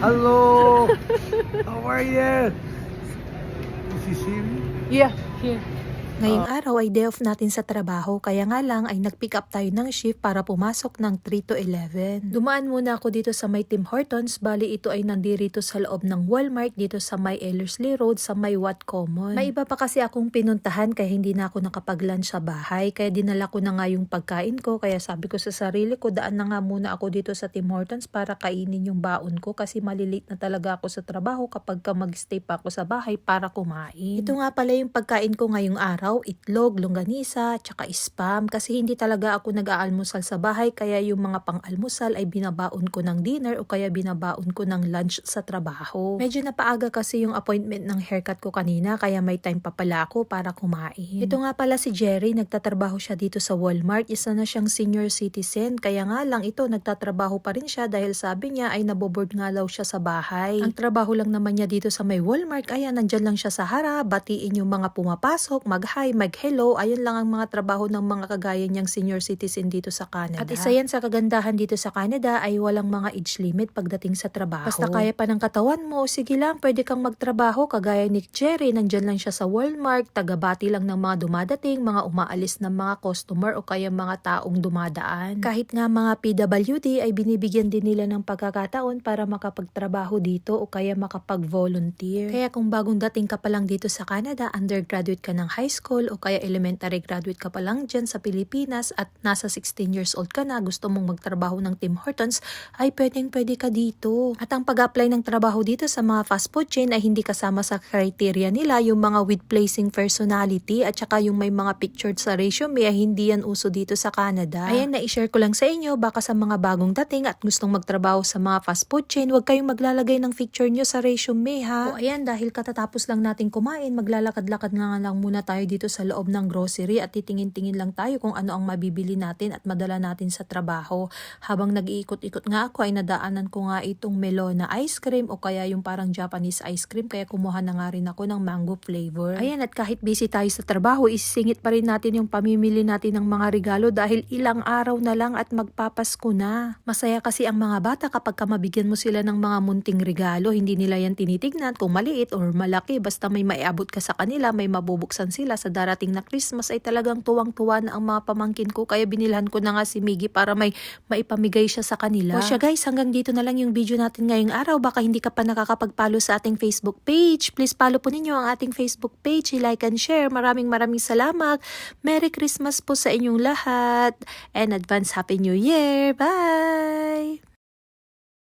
Hello. How are you? Is he see me? Yeah, here. Ngayong araw ay day off natin sa trabaho kaya nga lang ay nag-pick up tayo ng shift para pumasok ng 3 to 11. Dumaan muna ako dito sa may Tim Hortons, bali ito ay nandirito sa loob ng Walmart dito sa may Ellerslie Road sa may Watt Common. May iba pa kasi akong pinuntahan kaya hindi na ako nakapag-lunch sa bahay kaya dinala ko na nga yung pagkain ko kaya sabi ko sa sarili ko daan na nga muna ako dito sa Tim Hortons para kainin yung baon ko kasi malilate na talaga ako sa trabaho kapag ka mag-stay pa ako sa bahay para kumain. Ito nga pala yung pagkain ko ngayong araw, itlog, longganisa, tsaka spam kasi hindi talaga ako nag-aalmusal sa bahay kaya yung mga pang-almusal ay binabaon ko ng dinner o kaya binabaon ko ng lunch sa trabaho. Medyo napaaga kasi yung appointment ng haircut ko kanina kaya may time pa pala ako para kumain. Ito nga pala si Jerry, nagtatrabaho siya dito sa Walmart. Isa na siyang senior citizen kaya nga lang ito nagtatrabaho pa rin siya dahil sabi niya ay naboboard nga daw siya sa bahay. Ang trabaho lang naman niya dito sa may Walmart kaya nandyan lang siya sa harap, batiin yung mga pumapasok, mag-hi, mag-hello. Ayun lang ang mga trabaho ng mga kagaya niyang senior citizen dito sa Canada. At isa yan sa kagandahan dito sa Canada ay walang mga age limit pagdating sa trabaho. Basta kaya pa ng katawan mo, sige lang, pwede kang magtrabaho kagaya ni Jerry, nandyan lang siya sa Walmart, tagabati lang ng mga dumadating, mga umaalis ng mga customer o kaya mga taong dumadaan. Kahit nga mga PWD ay binibigyan din nila ng pagkakataon para makapagtrabaho dito o kaya makapag-volunteer. Kaya kung bagong dating ka pa lang dito sa Canada, undergraduate ka ng high school o kaya elementary graduate ka pa lang dyan sa Pilipinas at nasa 16 years old ka na, gusto mong magtrabaho ng Tim Hortons, ay pwedeng pwede ka dito. At ang pag-apply ng trabaho dito sa mga fast food chain ay hindi kasama sa criteria nila yung mga with placing personality at saka yung may mga pictured sa resume ay hindi yan uso dito sa Canada. Ayan, na-share ko lang sa inyo baka sa mga bagong dating at gustong magtrabaho sa mga fast food chain, huwag kayong maglalagay ng picture nyo sa resume ha. O ayan, dahil katatapos lang natin kumain, maglalakad-lakad nga lang muna tayo dito sa loob ng grocery at titingin-tingin lang tayo kung ano ang mabibili natin at madala natin sa trabaho. Habang nag-iikot-ikot nga ako ay nadaanan ko nga itong melona ice cream o kaya yung parang Japanese ice cream kaya kumuha na nga rin ako ng mango flavor. Ayan at kahit busy tayo sa trabaho, isisingit pa rin natin yung pamimili natin ng mga regalo dahil ilang araw na lang at magpapasko na. Masaya kasi ang mga bata kapag ka mabigyan mo sila ng mga munting regalo, hindi nila yan tinitignan kung maliit or malaki basta may maiabot ka sa kanila, may mabubuksan sila sa darating na Christmas ay talagang tuwang-tuwa na ang mga pamangkin ko kaya binilhan ko na nga si Miggy para may maipamigay siya sa kanila. O siya guys, hanggang dito na lang yung video natin ngayong araw. Baka hindi ka pa nakakapag-follow sa ating Facebook page. Please follow po ninyo ang ating Facebook page, like and share. Maraming maraming salamat. Merry Christmas po sa inyong lahat. And advance Happy New Year. Bye!